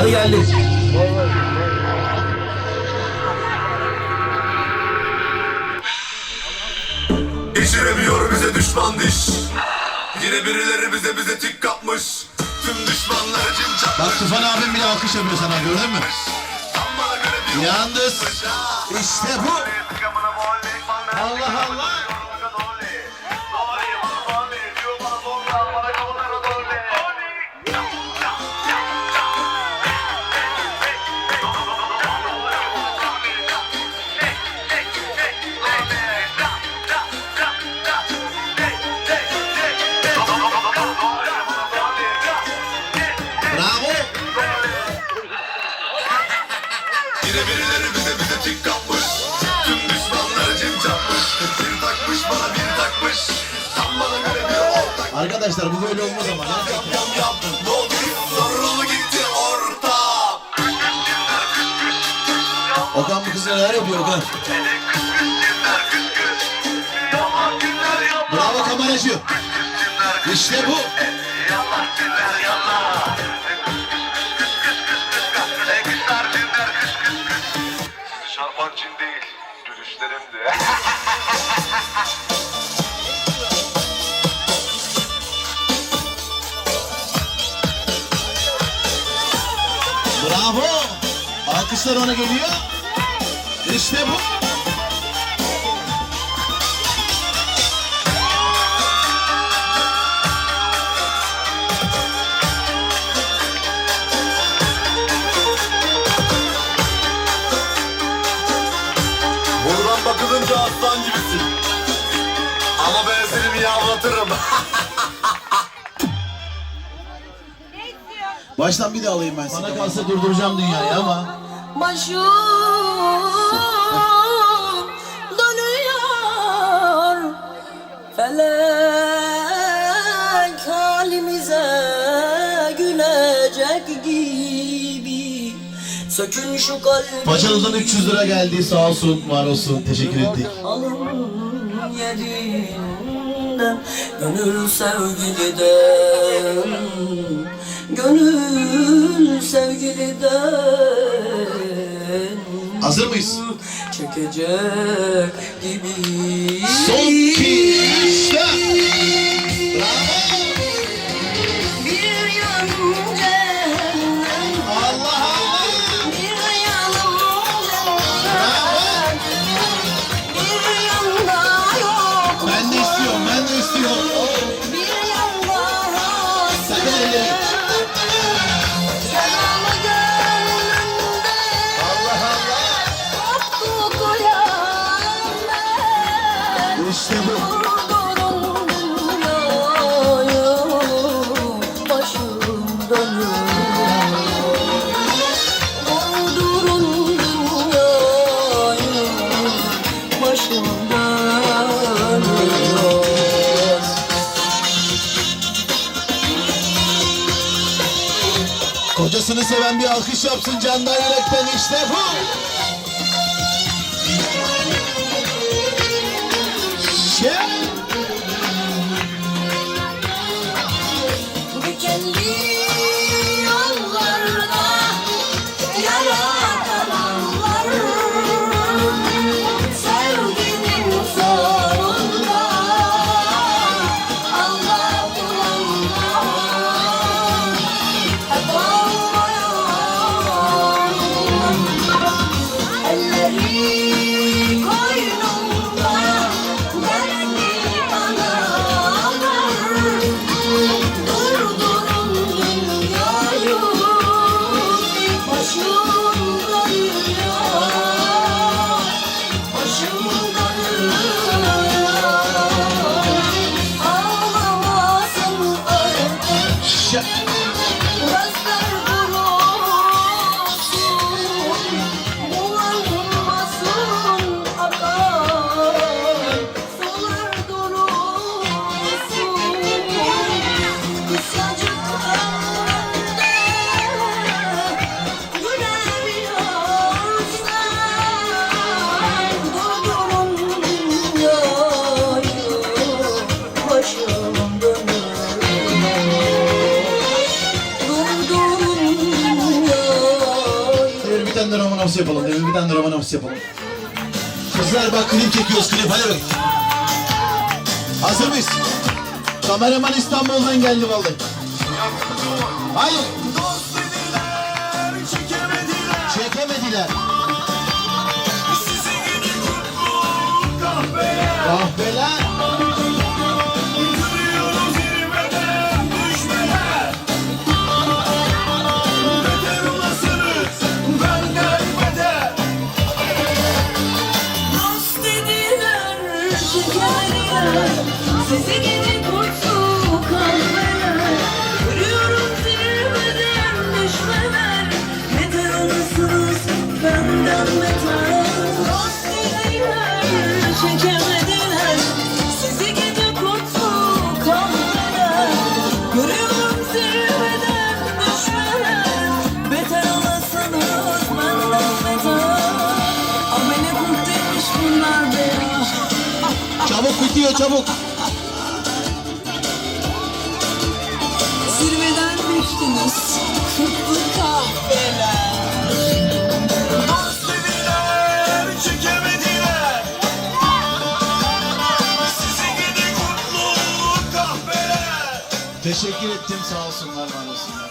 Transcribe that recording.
Hadi geldik. Geçiremiyor bize düşman diş Yine birileri bize bize tik kapmış Tüm düşmanlar cimcak Bak Tufan abim bile alkış yapıyor sana gördün mü? Yalnız işte bu. Allah Allah. Arkadaşlar bu böyle olmaz ama. Yap yap yap Ne oldu gitti Okan bu kızla neler yapıyor Okan? Bravo kameracı. İşte bu. Şarpan Bravo. Alkışlar ona geliyor. İşte bu. Buradan bakılınca aslan gibisin Ama ben seni bir yavlatırım Baştan bir daha alayım ben seni. Bana kalsa durduracağım dünyayı ama. Başım dönüyor Felek halimize gülecek gibi Sökün şu kalbimi Paçanızdan 300 lira geldi sağ olsun var olsun teşekkür ettik. Alın yerinden Gönül sevgiliden Gönül sevgiliden Hazır mıyız? Çekecek gibi Son işte. Bir yanım cehennem Allah Allah. Bir yanım cennet Bir yanda yok Ben de istiyorum ben de istiyorum. Başım dönüyor Kocasını seven bir alkış yapsın candan yürekten işte bu. Havası yapalım. Demin bir tane roman havası yapalım. Kızlar bak klip çekiyoruz klip hadi bak. Hazır mıyız? Kameraman İstanbul'dan geldi vallahi. Hayır. Çekemediler Kahveler. Sizi gidi kurtu kahveler Görüyorum zirveden düşmeler. Beter olasınız benden beter Dost dediler, çekemediler. Sizi gidi kurtu kahveler Görüyorum zirveden düşmeler. Beter olasınız benden beter Amele kurt demiş bunlar be. Çabuk bitiyor çabuk. Teşekkür ettim sağ olsunlar var olsunlar.